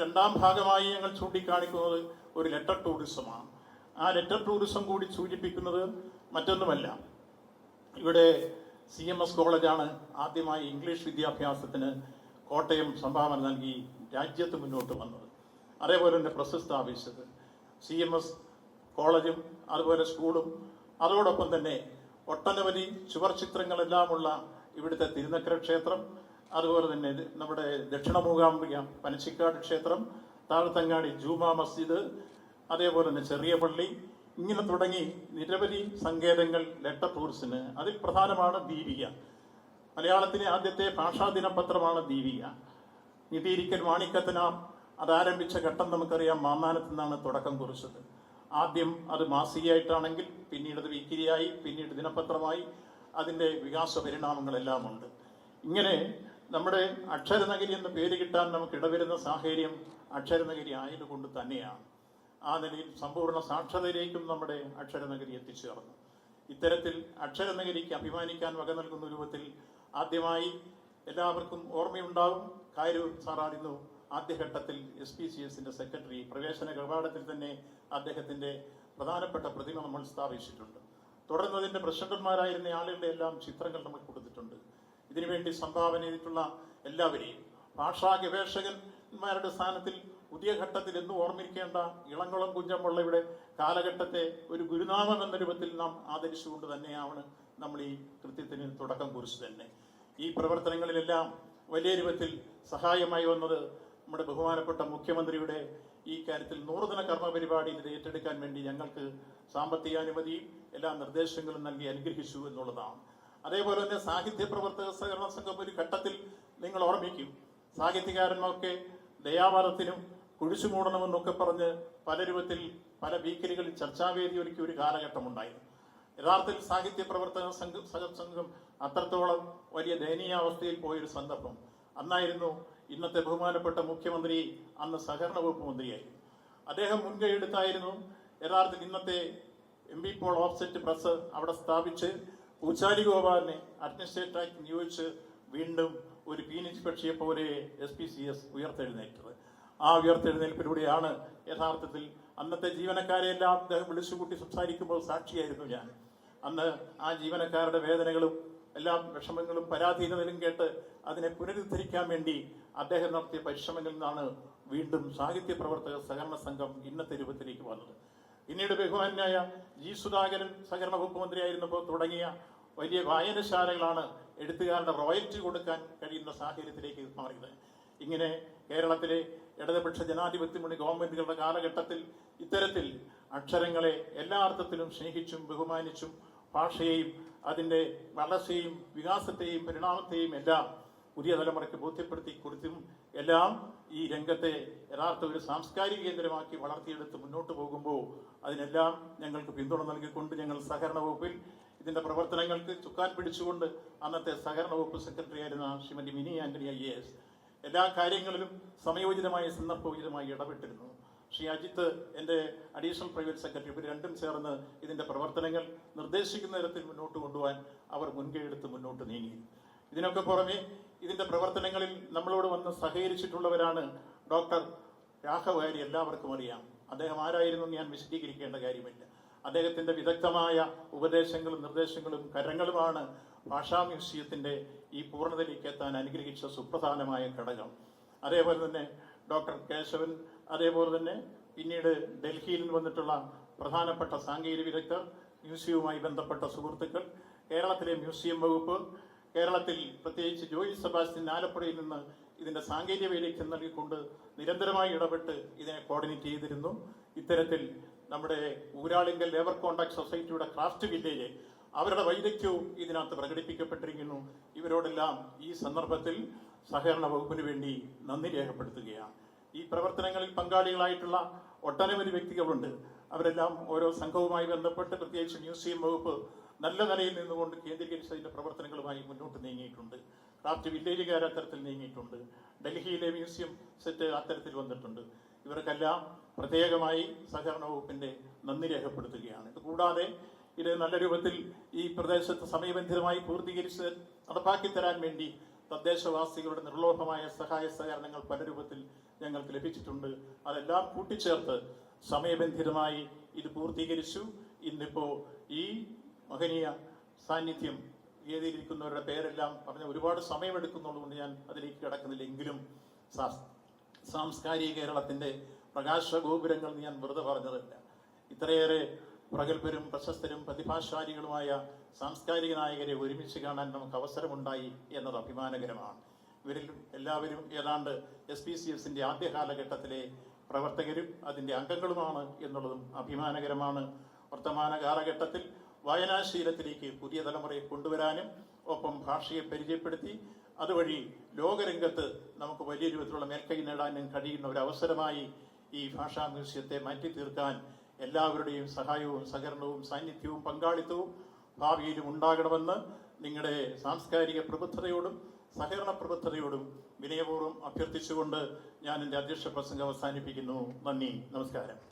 രണ്ടാം ഭാഗമായി ഞങ്ങൾ ചൂണ്ടിക്കാണിക്കുന്നത് ഒരു ലെറ്റർ ടൂറിസമാണ് ആ ലെറ്റർ ടൂറിസം കൂടി സൂചിപ്പിക്കുന്നത് മറ്റൊന്നുമല്ല. ഇവിടെ സി എം എസ് കോളേജാണ് ആദ്യമായി ഇംഗ്ലീഷ് വിദ്യാഭ്യാസത്തിന് കോട്ടയം സംഭാവന നൽകി രാജ്യത്ത് മുന്നോട്ട് വന്നത്. അതേപോലെ തന്നെ പ്രസ് സ്ഥാപിച്ചത് സി എം എസ് കോളേജും അതുപോലെ സ്കൂളും അതോടൊപ്പം തന്നെ ഒട്ടനവധി ചുവർ ചിത്രങ്ങളെല്ലാമുള്ള ഇവിടുത്തെ തിരുനക്കര ക്ഷേത്രം അതുപോലെ തന്നെ നമ്മുടെ ദക്ഷിണ മൂകാംബിക പനച്ചിക്കാട് ക്ഷേത്രം താഴത്തങ്ങാടി ജൂമാ മസ്ജിദ് അതേപോലെ തന്നെ ചെറിയ പള്ളി ഇങ്ങനെ തുടങ്ങി നിരവധി സങ്കേതങ്ങൾ ലെറ്റർ ടൂറിസിന് അതിൽ പ്രധാനമാണ് ദീപിക. മലയാളത്തിലെ ആദ്യത്തെ ഭാഷാ ദിനപത്രമാണ് ദീപിക. നിതീരിക്കൽ മാണിക്കത്തിന അതാരംഭിച്ച ഘട്ടം നമുക്കറിയാം മാന്നാനത്ത് നിന്നാണ് തുടക്കം കുറിച്ചത്. ആദ്യം അത് മാസികയായിട്ടാണെങ്കിൽ പിന്നീട് അത് വീക്കിരിയായി പിന്നീട് ദിനപത്രമായി അതിന്റെ വികാസ പരിണാമങ്ങളെല്ലാം ഉണ്ട്. ഇങ്ങനെ നമ്മുടെ അക്ഷരനഗരി എന്ന പേര് കിട്ടാൻ നമുക്ക് ഇടവരുന്ന സാഹചര്യം അക്ഷരനഗരി ആയതുകൊണ്ട് തന്നെയാണ്. ആ നിലയിൽ സമ്പൂർണ സാക്ഷരതയിലേക്കും നമ്മുടെ അക്ഷരനഗരി എത്തിച്ചേർന്നു ഇത്തരത്തിൽ അക്ഷരനഗരിക്ക് അഭിമാനിക്കാൻ വക നൽകുന്ന രൂപത്തിൽ ആദ്യമായി എല്ലാവർക്കും ഓർമ്മയുണ്ടാവും. കാരൂർ സാറായിരുന്നു ആദ്യഘട്ടത്തിൽ എസ് പി സി എസിന്റെ സെക്രട്ടറി പ്രവേശന കവാടത്തിൽ തന്നെ അദ്ദേഹത്തിന്റെ പ്രധാനപ്പെട്ട പ്രതിമ നമ്മൾ സ്ഥാപിച്ചിട്ടുണ്ട്. തുടർന്ന് അതിന്റെ പ്രസിഡന്റുമാരായിരുന്ന ആളുകളുടെ എല്ലാം ചിത്രങ്ങൾ നമ്മൾ കൊടുത്തിട്ടുണ്ട്. ഇതിനുവേണ്ടി സംഭാവന ചെയ്തിട്ടുള്ള എല്ലാവരെയും ഭാഷാ ഗവേഷകന്മാരുടെ സ്ഥാനത്തിൽ പുതിയ ഘട്ടത്തിൽ എന്ന് ഓർമ്മിക്കേണ്ട ഇളങ്കുളം കുഞ്ചമ്പുള്ളയുടെ കാലഘട്ടത്തെ ഒരു ഗുരുനാമം എന്ന രൂപത്തിൽ നാം ആദരിച്ചുകൊണ്ട് തന്നെയാണ് നമ്മൾ ഈ കൃത്യത്തിന് തുടക്കം കുറിച്ചു തന്നെ. ഈ പ്രവർത്തനങ്ങളിലെല്ലാം വലിയ രൂപത്തിൽ സഹായമായി വന്നത് നമ്മുടെ ബഹുമാനപ്പെട്ട മുഖ്യമന്ത്രിയുടെ ഈ കാര്യത്തിൽ നൂറുദിന കർമ്മ പരിപാടി ഇത് ഏറ്റെടുക്കാൻ വേണ്ടി ഞങ്ങൾക്ക് സാമ്പത്തിക അനുമതിയും എല്ലാ നിർദ്ദേശങ്ങളും നൽകി അനുഗ്രഹിച്ചു എന്നുള്ളതാണ്. അതേപോലെ തന്നെ സാഹിത്യ പ്രവർത്തക സഹകരണ സംഘം ഒരു ഘട്ടത്തിൽ നിങ്ങൾ ഓർമ്മിക്കും. സാഹിത്യകാരന്മാർക്ക് ദയാവാദത്തിനും കുഴിച്ചു മൂടണമെന്നൊക്കെ പറഞ്ഞ് പല രൂപത്തിൽ പല വീക്കലുകളിൽ ചർച്ചാവേദി ഒരുക്കിയ ഒരു കാലഘട്ടമുണ്ടായിരുന്നു. യഥാർത്ഥത്തിൽ സാഹിത്യ പ്രവർത്തക സംഘം സംഘം അത്രത്തോളം വലിയ ദയനീയാവസ്ഥയിൽ പോയൊരു സന്ദർഭം. അന്നായിരുന്നു ഇന്നത്തെ ബഹുമാനപ്പെട്ട മുഖ്യമന്ത്രി അന്ന് സഹകരണ വകുപ്പ് മന്ത്രിയായിരുന്നു. അദ്ദേഹം മുൻകൈ എടുത്തായിരുന്നു യഥാർത്ഥത്തിൽ ഇന്നത്തെ M B Paul offset press അവിടെ സ്ഥാപിച്ച് പൂച്ചാലി ഗോപാലിനെ അഡ്മിനിസ്ട്രേറ്ററായി നിയോഗിച്ച് വീണ്ടും ഒരു പീനിച്ച് പക്ഷിയെ പോലെ എസ് പി സി എസ് ഉയർത്തെഴുന്നേറ്റത്. ആ ഉയർത്തെഴുന്നേൽപ്പിലൂടെയാണ് യഥാർത്ഥത്തിൽ അന്നത്തെ ജീവനക്കാരെയെല്ലാം അദ്ദേഹം വിളിച്ചുകൂട്ടി സംസാരിക്കുമ്പോൾ സാക്ഷിയായിരുന്നു ഞാൻ. അന്ന് ആ ജീവനക്കാരുടെ വേദനകളും എല്ലാ വിഷമങ്ങളും പരാധീനതകളും കേട്ട് അതിനെ പുനരുദ്ധരിക്കാൻ വേണ്ടി അദ്ദേഹം നടത്തിയ പരിശ്രമങ്ങളിൽ നിന്നാണ് വീണ്ടും സാഹിത്യ പ്രവർത്തക സഹകരണ സംഘം ഇന്നത്തെ രൂപത്തിലേക്ക് വന്നത്. പിന്നീട് ബഹുമാനായ ജി സുധാകരൻ സഹകരണ വകുപ്പ് മന്ത്രിയായിരുന്നപ്പോൾ തുടങ്ങിയ വലിയ വായനശാലകളാണ് എഴുത്തുകാരുടെ റോയൽറ്റി കൊടുക്കാൻ കഴിയുന്ന സാഹചര്യത്തിലേക്ക് മാറിയത്. ഇങ്ങനെ കേരളത്തിലെ ഇടതുപക്ഷ ജനാധിപത്യ ഗവൺമെന്റുകളുടെ കാലഘട്ടത്തിൽ ഇത്തരത്തിൽ അക്ഷരങ്ങളെ എല്ലാ അർത്ഥത്തിലും സ്നേഹിച്ചും ബഹുമാനിച്ചും ഭാഷയെയും അതിന്റെ വളർച്ചയും വികാസത്തെയും പരിണാമത്തെയും എല്ലാം പുതിയ തലമുറയ്ക്ക് ബോധ്യപ്പെടുത്തി കൊടുത്തും എല്ലാം ഈ രംഗത്തെ യഥാർത്ഥ ഒരു സാംസ്കാരിക കേന്ദ്രമാക്കി വളർത്തിയെടുത്ത് മുന്നോട്ട് പോകുമ്പോൾ അതിനെല്ലാം ഞങ്ങൾക്ക് പിന്തുണ നൽകിക്കൊണ്ട് ഞങ്ങൾ സഹകരണ വകുപ്പിൽ ഇതിന്റെ പ്രവർത്തനങ്ങൾക്ക് ചുക്കാൻ പിടിച്ചുകൊണ്ട് അന്നത്തെ സഹകരണ വകുപ്പ് സെക്രട്ടറി ആയിരുന്ന ശ്രീമതി മിനി ആന്റണി ഐ എസ് എല്ലാ കാര്യങ്ങളിലും സമയോചിതമായ സന്ദർഭോചിതമായി ഇടപെട്ടിരുന്നു. ശ്രീ അജിത്ത് എന്റെ അഡീഷണൽ പ്രൈവറ്റ് സെക്രട്ടറി ഇവർ രണ്ടും ചേർന്ന് ഇതിന്റെ പ്രവർത്തനങ്ങൾ നിർദ്ദേശിക്കുന്ന തരത്തിൽ മുന്നോട്ട് കൊണ്ടുപോകാൻ അവർ മുൻകൈ എടുത്ത് മുന്നോട്ട് നീങ്ങി. ഇതിനൊക്കെ പുറമെ ഇതിന്റെ പ്രവർത്തനങ്ങളിൽ നമ്മളോട് വന്ന് സഹകരിച്ചിട്ടുള്ളവരാണ് ഡോക്ടർ രാഘവാരി എല്ലാവർക്കും അറിയാം. അദ്ദേഹം ആരായിരുന്നു എന്ന് ഞാൻ വിശദീകരിക്കേണ്ട കാര്യമില്ല. അദ്ദേഹത്തിന്റെ വിദഗ്ധമായ ഉപദേശങ്ങളും നിർദ്ദേശങ്ങളും കരങ്ങളുമാണ് ഭാഷാ മ്യൂസിയത്തിന്റെ ഈ പൂർണതയിലേക്ക് എത്താൻ അനുഗ്രഹിച്ച സുപ്രധാനമായ ഘടകം. അതേപോലെ തന്നെ ഡോക്ടർ കേശവൻ അതേപോലെ തന്നെ പിന്നീട് ഡൽഹിയിൽ വന്നിട്ടുള്ള പ്രധാനപ്പെട്ട സാങ്കേതിക വിദഗ്ധർ മ്യൂസിയവുമായി ബന്ധപ്പെട്ട സുഹൃത്തുക്കൾ കേരളത്തിലെ മ്യൂസിയം വകുപ്പ് കേരളത്തിൽ പ്രത്യേകിച്ച് ജോയി സെബാസ്റ്റ്യൻ ആലപ്പുഴയിൽ നിന്ന് ഇതിന്റെ വേദിക്ക് നൽകിക്കൊണ്ട് നിരന്തരമായി ഇടപെട്ട് ഇതിനെ കോർഡിനേറ്റ് ചെയ്തിരുന്നു. ഇത്തരത്തിൽ നമ്മുടെ ഊരാളിങ്കൽ ലേബർ കോൺട്രാക്ട് സൊസൈറ്റിയുടെ ക്രാഫ്റ്റ് വില്ലേജ് അവരുടെ വൈദഗ്ധ്യവും ഇതിനകത്ത് പ്രകടിപ്പിക്കപ്പെട്ടിരിക്കുന്നു. ഇവരോടെല്ലാം ഈ സന്ദർഭത്തിൽ സഹകരണ വകുപ്പിന് വേണ്ടി നന്ദി രേഖപ്പെടുത്തുകയാണ്. ഈ പ്രവർത്തനങ്ങളിൽ പങ്കാളികളായിട്ടുള്ള ഒട്ടനവധി വ്യക്തികളുണ്ട്. അവരെല്ലാം ഓരോ സംഘവുമായി ബന്ധപ്പെട്ട് പ്രത്യേകിച്ച് മ്യൂസിയം വകുപ്പ് നല്ല നിലയിൽ നിന്നുകൊണ്ട് കേന്ദ്രീകരിച്ച് അതിന്റെ പ്രവർത്തനങ്ങളുമായി മുന്നോട്ട് നീങ്ങിയിട്ടുണ്ട്. ക്രാഫ്റ്റ് വില്ലേജുകാർ അത്തരത്തിൽ നീങ്ങിയിട്ടുണ്ട്. ഡൽഹിയിലെ മ്യൂസിയം സെറ്റ് അത്തരത്തിൽ വന്നിട്ടുണ്ട്. ഇവർക്കെല്ലാം പ്രത്യേകമായി സഹകരണ വകുപ്പിന്റെ നന്ദി രേഖപ്പെടുത്തുകയാണ്. ഇത് കൂടാതെ ഇത് നല്ല രൂപത്തിൽ ഈ പ്രദേശത്ത് സമയബന്ധിതമായി പൂർത്തീകരിച്ച് നടപ്പാക്കി തരാൻ വേണ്ടി തദ്ദേശവാസികളുടെ നിർലോഭമായ സഹായ സഹകരണങ്ങൾ പല രൂപത്തിൽ ഞങ്ങൾക്ക് ലഭിച്ചിട്ടുണ്ട്. അതെല്ലാം കൂട്ടിച്ചേർത്ത് സമയബന്ധിതമായി ഇത് പൂർത്തീകരിച്ചു. ഇന്നിപ്പോൾ ഈ മഹനീയ സാന്നിധ്യം എഴുതിയിരിക്കുന്നവരുടെ പേരെല്ലാം പറഞ്ഞ ഒരുപാട് സമയമെടുക്കുന്നുള്ളതുകൊണ്ട് ഞാൻ അതിലേക്ക് കിടക്കുന്നില്ല. എങ്കിലും സാംസ്കാരിക കേരളത്തിന്റെ പ്രകാശ ഗോപുരങ്ങൾ ഞാൻ വെറുതെ പറഞ്ഞതല്ല. ഇത്രയേറെ പ്രഗത്ഭരും പ്രശസ്തരും പ്രതിഭാശാലികളുമായ സാംസ്കാരിക നായകരെ ഒരുമിച്ച് കാണാൻ നമുക്ക് അവസരമുണ്ടായി എന്നത് അഭിമാനകരമാണ്. ഇവരിൽ എല്ലാവരും ഏതാണ്ട് എസ് പി സി എസിന്റെ ആദ്യ കാലഘട്ടത്തിലെ പ്രവർത്തകരും അതിന്റെ അംഗങ്ങളുമാണ് എന്നുള്ളതും അഭിമാനകരമാണ്. വർത്തമാന കാലഘട്ടത്തിൽ വായനാശീലത്തിലേക്ക് പുതിയ തലമുറയെ കൊണ്ടുവരാനും ഒപ്പം ഭാഷയെ പരിചയപ്പെടുത്തി അതുവഴി ലോകരംഗത്ത് നമുക്ക് വലിയ രൂപത്തിലുള്ള മേൽക്കൈ നേടാനും കഴിയുന്ന ഒരു അവസരമായി ഈ ഭാഷാ മ്യൂസിയത്തെ മാറ്റി തീർക്കാൻ എല്ലാവരുടെയും സഹായവും സഹകരണവും സാന്നിധ്യവും പങ്കാളിത്തവും ഭാവിയിലും ഉണ്ടാകണമെന്ന് നിങ്ങളുടെ സാംസ്കാരിക പ്രബുദ്ധതയോടും സഹകരണ പ്രബുദ്ധതയോടും വിനയപൂർവം അഭ്യർത്ഥിച്ചുകൊണ്ട് ഞാൻ എന്റെ അധ്യക്ഷ പ്രസംഗം അവസാനിപ്പിക്കുന്നു. നന്ദി. നമസ്കാരം.